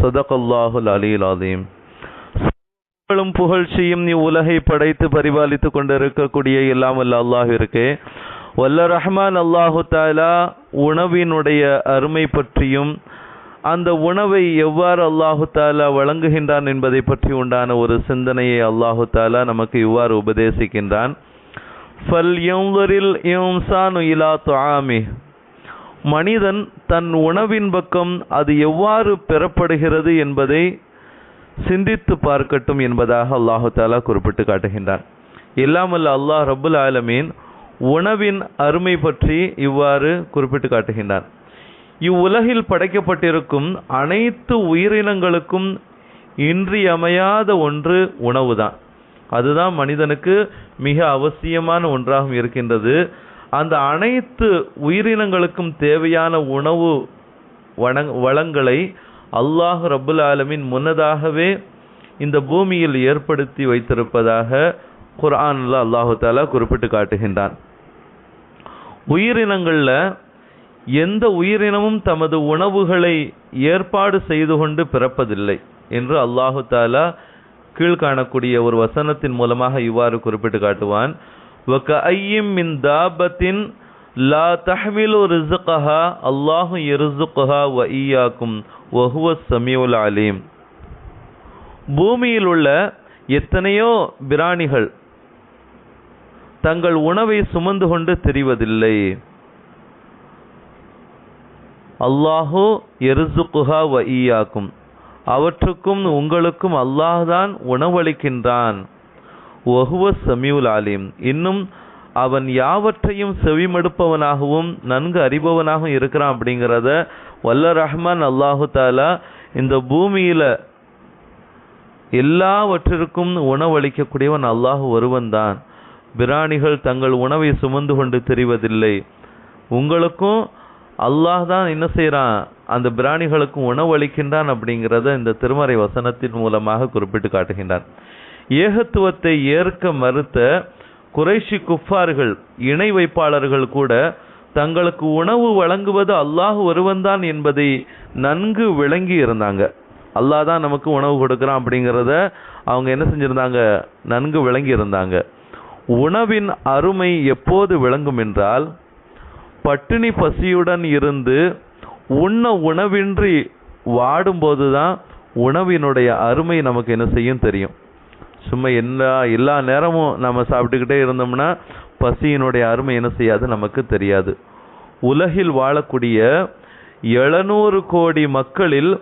சதகல்லாஹுல் அலீல் அலீம். புகழும் புகழ்ச்சியும் நீ உலகை படைத்து பரிபாலித்து கொண்டிருக்கக்கூடிய இல்லாமல் அல்லாஹ் இருக்கே. வல்ல ரஹ்மான் அல்லாஹு தாலா உணவினுடைய அருமை பற்றியும் அந்த உணவை எவ்வாறு அல்லாஹு தாலா வழங்குகின்றான் என்பதை பற்றி உண்டான ஒரு சிந்தனையை அல்லாஹு தாலா நமக்கு இவ்வாறு உபதேசிக்கின்றான். ஃபல் இன்சானு இலா துஆமி மனிதன் தன் உணவின் பக்கம் அது எவ்வாறு பெறப்படுகிறது என்பதை சிந்தித்து பார்க்கட்டும் என்பதாக அல்லாஹு தாலா குறிப்பிட்டு காட்டுகின்றான். இல்லாமல் அல்லாஹ் ரபுல் ஆலமீன் உணவின் அருமை பற்றி இவ்வாறு குறிப்பிட்டு காட்டுகின்றான். இவ்வுலகில் படைக்கப்பட்டிருக்கும் அனைத்து உயிரினங்களுக்கும் இன்றியமையாத ஒன்று உணவுதான். அதுதான் மனிதனுக்கு மிக அவசியமான ஒன்றாகவும் இருக்கின்றது. அந்த அனைத்து உயிரினங்களுக்கும் தேவையான உணவு வணங் வளங்களை அல்லாஹ் ரபுல் ஆலமின் முன்னதாகவே இந்த பூமியில் ஏற்படுத்தி வைத்திருப்பதாக குர்ஆனில் அல்லாஹு தாலா குறிப்பிட்டு காட்டுகின்றான். உயிரினங்களில் எந்த உயிரினமும் தமது உணவுகளை ஏற்பாடு செய்து கொண்டு பிறப்பதில்லை என்று அல்லாஹு தாலா கீழ்காணக்கூடிய ஒரு வசனத்தின் மூலமாக இவ்வாறு குறிப்பிட்டு காட்டுவான். وَكَأَيِّم مِّن دَابَّةٍ لَا تَحْمِلُ رِزْقَهَا اللَّهُ يَرْزُقُهَا وَإِيَّاكُمْ وَهُوَ السَّمِيعُ الْعَلِيمُ பூமியில் உள்ள எத்தனையோ பிராணிகள் தங்கள் உணவை சுமந்து கொண்டு தெரிவதில்லை அல்லாஹு எருசுகுஹா வ ஈயாக்கும் அவற்றுக்கும் உங்களுக்கும் அல்லாஹ்தான் உணவளிக்கின்றான் ஒஹுவ சமியுல் ஆலிம் இன்னும் அவன் யாவற்றையும் செவிமடுப்பவனாகவும் நன்கு அறிபவனாகவும் இருக்கிறான் அப்படிங்கிறத வல்ல ரஹ்மான் அல்லாஹு தாலா இந்த பூமியில எல்லாவற்றிற்கும் உணவளிக்கக்கூடியவன் அல்லாஹ் ஒருவன் தான். பிராணிகள் தங்கள் உணவை சுமந்து கொண்டு தெரிவதில்லை. உங்களுக்கும் அல்லாஹ் தான் என்ன செய்கிறான் அந்த பிராணிகளுக்கும் உணவளிக்கின்றான் அப்படிங்கிறத இந்த திருமறை வசனத்தின் மூலமாக குறிப்பிட்டு காட்டுகின்றான். ஏகத்துவத்தை ஏற்க மறுத்த குறைஷி குஃபார்கள் இணை வைப்பாளர்கள் கூட தங்களுக்கு உணவு வழங்குவது அல்லாஹ் ஒருவன்தான் என்பதை நன்கு விளங்கி இருந்தாங்க. அல்லாஹ் தான் நமக்கு உணவு கொடுக்குறான் அப்படிங்கிறத அவங்க என்ன செஞ்சிருந்தாங்க? நன்கு விளங்கி இருந்தாங்க. உணவின் அருமை எப்போது விளங்கும் என்றால் பட்டினி பசியுடன் இருந்து உண்ண உணவின்றி வாடும்போது தான் உணவினுடைய அருமை நமக்கு என்ன செய்யும் தெரியும். சும்மா எல்லா எல்லா நேரமும் நம்ம சாப்பிட்டுக்கிட்டே இருந்தோம்னா பசியினுடைய அருமை என்ன செய்யாது நமக்கு தெரியாது. உலகில் வாழக்கூடிய எழுநூறு கோடி மக்களில்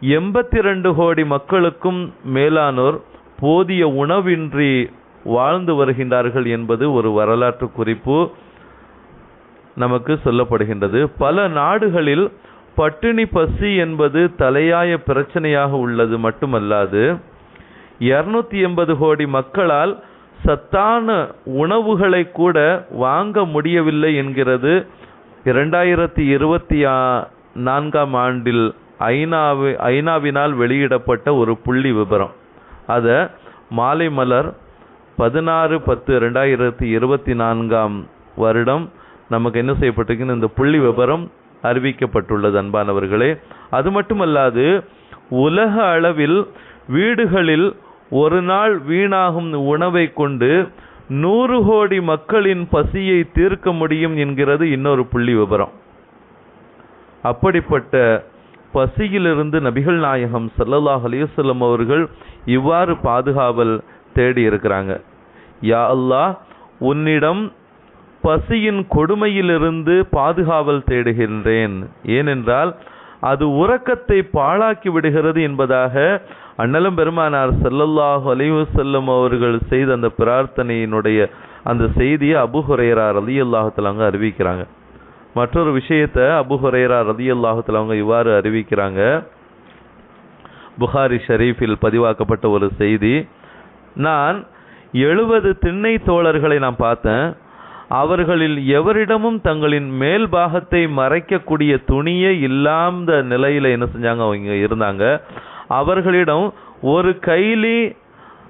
எண்பத்தி ரெண்டு கோடி மக்களுக்கும் மேலானோர் போதிய உணவின்றி வாழ்ந்து வருகின்றார்கள் என்பது ஒரு வரலாற்று குறிப்பு நமக்கு சொல்லப்படுகின்றது. பல நாடுகளில் பட்டினி பசி என்பது தலையாய பிரச்சனையாக உள்ளது மட்டுமல்லாது இருநூத்தி எண்பது கோடி மக்களால் சத்தான உணவுகளை கூட வாங்க முடியவில்லை என்கிறது. இரண்டாயிரத்தி இருபத்தி நான்காம் ஆண்டில் ஐநாவு ஐநாவினால் வெளியிடப்பட்ட ஒரு புள்ளி விவரம் அதை மாலை மலர் பதினாறு பத்து ரெண்டாயிரத்தி இருபத்தி நான்காம் வருடம் நமக்கு என்ன செய்யப்பட்டிருக்குன்னு இந்த புள்ளி விவரம் அறிவிக்கப்பட்டுள்ளது அன்பானவர்களே. அது மட்டுமல்லாது உலக அளவில் வீடுகளில் ஒரு நாள் வீணாகும் உணவை கொண்டு நூறு கோடி மக்களின் பசியை தீர்க்க முடியும் என்கிறது இன்னொரு புள்ளி விவரம். அப்படிப்பட்ட பசியிலிருந்து நபிகள் நாயகம் சல்லல்லாஹ் அலைஹி அவர்கள் இவ்வாறு பாதுகாவல் தேடி இருக்கிறாங்க. யா அல்லாஹ் உன்னிடம் பசியின் கொடுமையிலிருந்து பாதுகாவல் தேடுகின்றேன். ஏனென்றால் அது உறக்கத்தை பாழாக்கி விடுகிறது என்பதாக அண்ணலும் பெருமானார் செல்லல்லாஹு அலைவு செல்லும் அவர்கள் செய்த அந்த பிரார்த்தனையினுடைய அந்த செய்தியை அபு ஹுரைரா ரலியல்லாஹு அவங்க அறிவிக்கிறாங்க. மற்றொரு விஷயத்தை அபு ஹுரைரா ரலியல்லாஹு அவங்க இவ்வாறு அறிவிக்கிறாங்க. புகாரி ஷரீஃபில் பதிவாக்கப்பட்ட ஒரு செய்தி. நான் எழுபது திண்ணை தோழர்களை நான் பார்த்தேன். அவர்களில் எவரிடமும் தங்களின் மேல் பாகத்தை மறைக்கக்கூடிய துணியே இல்லாத நிலையில் என்ன செஞ்சாங்க? அவங்க இருந்தாங்க. அவர்களிடம் ஒரு கைலி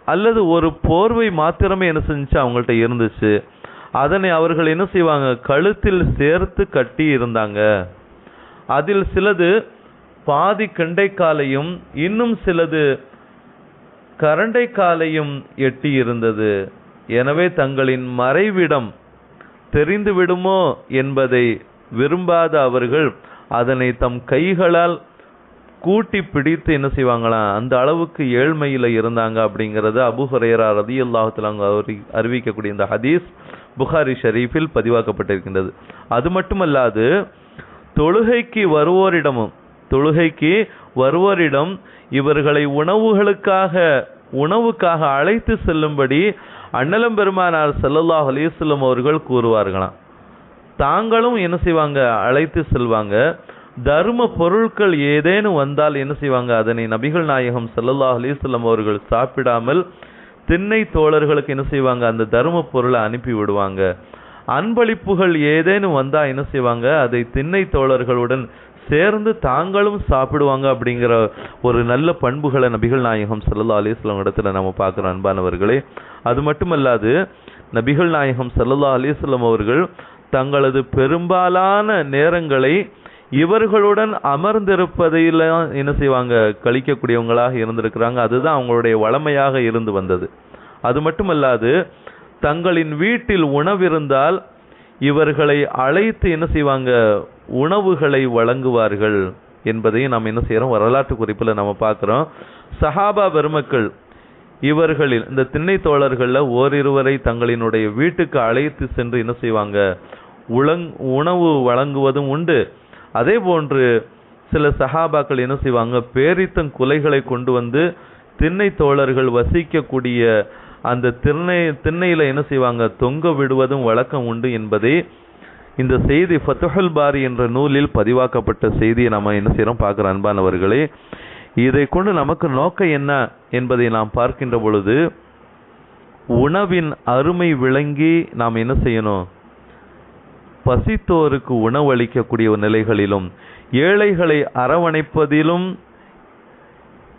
அல்லது ஒரு போர்வை மாத்திரமே என்ன செஞ்சுச்சு அவங்கள்ட்ட இருந்துச்சு. அதனை அவர்கள் என்ன செய்வாங்க? கழுத்தில் சேர்த்து கட்டி இருந்தாங்க. அதில் சிலது பாதி கண்டைக்காலையும் இன்னும் சிலது கரண்டைக்காலையும் எட்டி இருந்தது. எனவே தங்களின் மறைவிடம் தெரிந்து விடுமோ என்பதை விரும்பாத அவர்கள் அதனை தம் கைகளால் கூட்டி பிடித்து என்ன செய்வாங்களாம் அந்த அளவுக்கு ஏழ்மையில இருந்தாங்க அப்படிங்கிறது அபு ஹுரைரா ரதி அறிவிக்கக்கூடிய இந்த ஹதீஸ் புகாரி ஷரீஃபில் பதிவாக்கப்பட்டிருக்கின்றது. அது மட்டுமல்லாது தொழுகைக்கு வருவோரிடமும் தொழுகைக்கு வருவோரிடம் இவர்களை உணவுகளுக்காக உணவுக்காக அழைத்து செல்லும்படி அண்ணலம் பெருமானார் ஸல்லல்லாஹு அலைஹி அவர்கள் கூறுவார்களாம். தாங்களும் என்ன செய்வாங்க? அழைத்து செல்வாங்க. தர்ம பொருட்கள் ஏதேனும் வந்தால் என்ன செய்வாங்க? அதனை நபிகள் நாயகம் ஸல்லல்லாஹு அலைஹி அவர்கள் சாப்பிடாமல் திண்ணை தோழர்களுக்கு என்ன செய்வாங்க? அந்த தர்ம பொருளை அனுப்பி விடுவாங்க. அன்பளிப்புகள் ஏதேனும் வந்தால் என்ன செய்வாங்க? அதை திண்ணை தோழர்களுடன் சேர்ந்து தாங்களும் சாப்பிடுவாங்க அப்படிங்கிற ஒரு நல்ல பண்புகளை நபிகள் நாயகம் சல்லா அலிஸ்லாம் இடத்துல நம்ம பார்க்குறோம் அன்பானவர்களே அது மட்டுமல்லாது நபிகள் நாயகம் ஸல்லல்லாஹு அலைஹி அவர்கள் தங்களது பெரும்பாலான நேரங்களை இவர்களுடன் அமர்ந்திருப்பதையெல்லாம் என்ன செய்வாங்க? கழிக்கக்கூடியவங்களாக இருந்திருக்கிறாங்க. அதுதான் அவங்களுடைய வளமையாக இருந்து வந்தது. அது மட்டுமல்லாது தங்களின் வீட்டில் உணவிருந்தால் இவர்களை அழைத்து என்ன செய்வாங்க? உணவுகளை வழங்குவார்கள் என்பதையும் நாம் என்ன செய்கிறோம் வரலாற்று குறிப்பில் நம்ம பார்க்குறோம். சஹாபா பெருமக்கள் இவர்களில் இந்த திண்ணை தோழர்களில் ஓரிருவரை தங்களினுடைய வீட்டுக்கு அழைத்து சென்று என்ன செய்வாங்க? உளங் உணவு வழங்குவதும் உண்டு. அதே போன்று சில சஹாபாக்கள் என்ன செய்வாங்க? பேரித்தம் குலைகளை கொண்டு வந்து திண்ணை தோழர்கள் வசிக்கக்கூடிய அந்த திண்ணை திண்ணையில் என்ன செய்வாங்க? தொங்க விடுவதும் வழக்கம் உண்டு என்பதை இந்த செய்தி ஃபத்துஹுல் பாரி என்ற நூலில் பதிவாக்கப்பட்ட செய்தியை நம்ம என்ன செய்கிறோம் பார்க்குற அன்பானவர்களே இதை கொண்டு நமக்கு நோக்கம் என்ன என்பதை நாம் பார்க்கின்ற பொழுது உணவின் அருமை விளங்கி நாம் என்ன செய்யணும்? பசித்தோருக்கு உணவளிக்கக்கூடிய நிலைகளிலும் ஏழைகளை அரவணைப்பதிலும்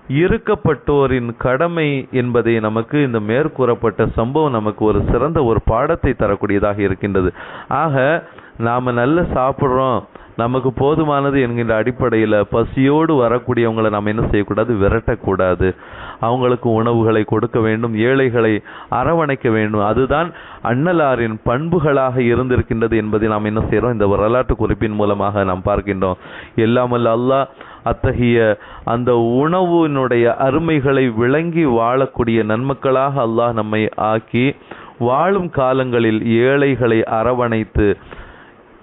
இருக்கப்பட்டோரின் கடமை என்பதை நமக்கு இந்த மேற்கூறப்பட்ட சம்பவம் நமக்கு ஒரு சிறந்த ஒரு பாடத்தை தரக்கூடியதாக இருக்கின்றது. ஆக நாம் நல்ல சாப்பிட்றோம் நமக்கு போதுமானது என்கின்ற அடிப்படையில் பசியோடு வரக்கூடியவங்களை நாம் என்ன செய்யக்கூடாது? விரட்டக்கூடாது. அவங்களுக்கு உணவுகளை கொடுக்க வேண்டும் ஏழைகளை அரவணைக்க வேண்டும். அதுதான் அண்ணலாரின் பண்புகளாக இருந்திருக்கின்றது என்பதை நாம் என்ன செய்கிறோம்? இந்த வரலாற்று குறிப்பின் மூலமாக நாம் பார்க்கின்றோம். எல்லாமல்ல அல்லாஹ் அத்தகைய அந்த உணவினுடைய அருமைகளை விளங்கி வாழக்கூடிய நன்மக்களாக அல்லாஹ் நம்மை ஆக்கி வாழும் காலங்களில் ஏழைகளை அரவணைத்து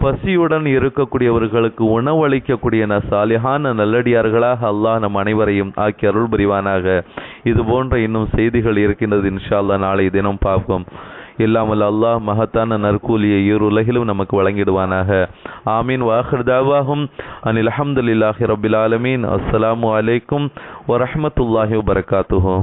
பசியுடன் இருக்கக்கூடியவர்களுக்கு உணவளிக்கக்கூடிய ந சாலிஹான நல்லடியார்களாக அல்லாஹ் நம் அனைவரையும் ஆக்கி அருள் புரிவானாக. இது போன்ற இன்னும் செய்திகள் இருக்கின்றது இன்ஷா அல்லாஹ் நாளை தினம் பார்ப்போம். இல்லாமல் அல்லாஹ் மகத்தான நற்கூலியை இரு உலகிலும் நமக்கு வழங்கிடுவானாக. ஆமீன். வாஹர்தாவாகும் அனில் அஹமதுல்லாஹி ரபில் ஆலமீன். அஸ்ஸலாமு அலைக்கும் வரமத்துல்லாஹி வபர்காத்துஹோ